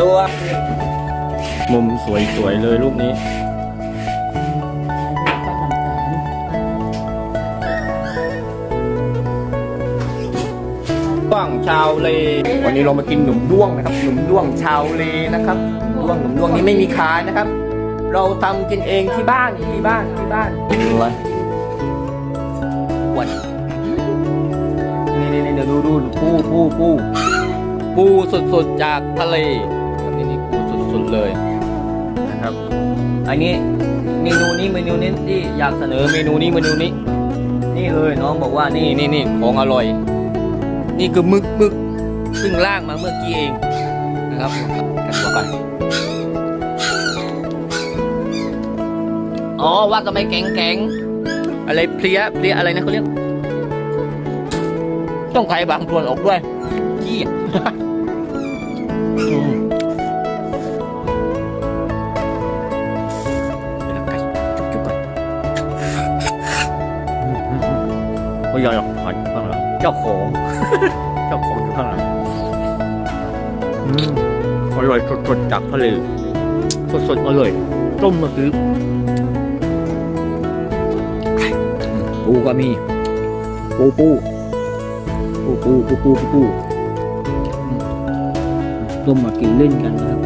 ด้วยมุมสวยๆเลยรูปนี้ ด้วงชาวเลวันนี้เรามากินหนุ่มด้วงนะครับ หนุ่มด้วงชาวเลนะครับด้วงหนุ่มด้วงนี้ไม่มีขายนะครับ เราทำกินเองที่บ้านที่บ้านที่บ้านวันวันนี่นี่นี่เดี๋ยวดูดูปูปูปูปูสดๆจากทะเลครับนี่นี่ปู สดๆเลยนะครับ อันนี้เมนูนี้เมนูนี้ที่อยากเสนอเมนูนี้เมนูนี้ นี่เลยน้องบอกว่านี่นี่นี่ของอร่อย นี่คือมึกมึกซึ่งล่างมาเมื่อกี้เองนะครับกันตัวก่อนอ๋อว่าก็ไมแข็งแข็งอะไรเพลียเพลียอะไรนะเขาเรียก ต้องไทยบางส่วนออกด้วยขี้ ยอยขอนข้างหลังเจ้าของ เจ้าของอยู่ข้างหลังอร่อยสดๆจากทะเลสดๆมาเลยต้มมาซื้อปูก็มี ปูปูปูปูปูปูปูต้มมากินเล่นกันครับ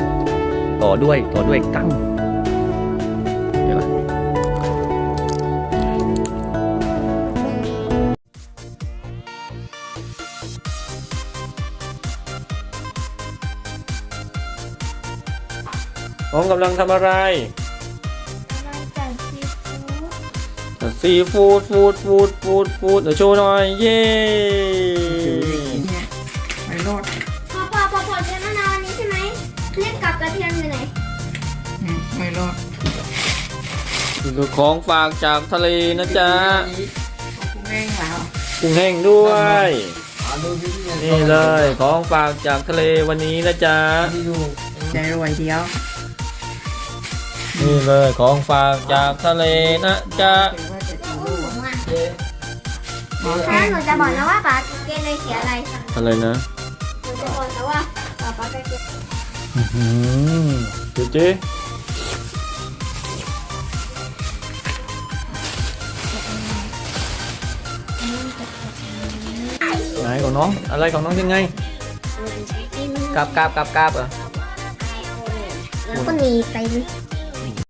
ต่อด้วยต่อด้วยกั้งเดี๋ยว ก่อนผมกำลังทำอะไรซีฟู้ดฟู้ดฟู้ดฟู้ดฟู้ดเดี๋ยวโชว์หน่อยเย้ไม่รอดพอพอพอพอเจอมะนาวอันนี้ใช่ไหมเรียกกับกระเทียมอยู่ไหนอืมไม่รอดนี่คือของฝากจากทะเลนะจ๊ะกุ้งแห้งแล้วกุ้งแห้งด้วย นี่เลยของฝากจากทะเลวันนี้นะจ๊ะ ใจรวยเดียว นี่เลยของฝากจากทะเลนะจ๊ะถือว่าจะกินโอ้ลูกโหอะหมอถ้าหนูจะบอกนะว่าป๊าเกณฑ์เลยเสียอะไรอะไรนะหนูจะบอกนะว่าป๊าป๊าเกณฑ์อื้อหือเจ๊เจ๊ไหนของน้องอะไรของน้องยังไงกราบกราบกราบกราบเหรอแล้วก็หนีไปเลย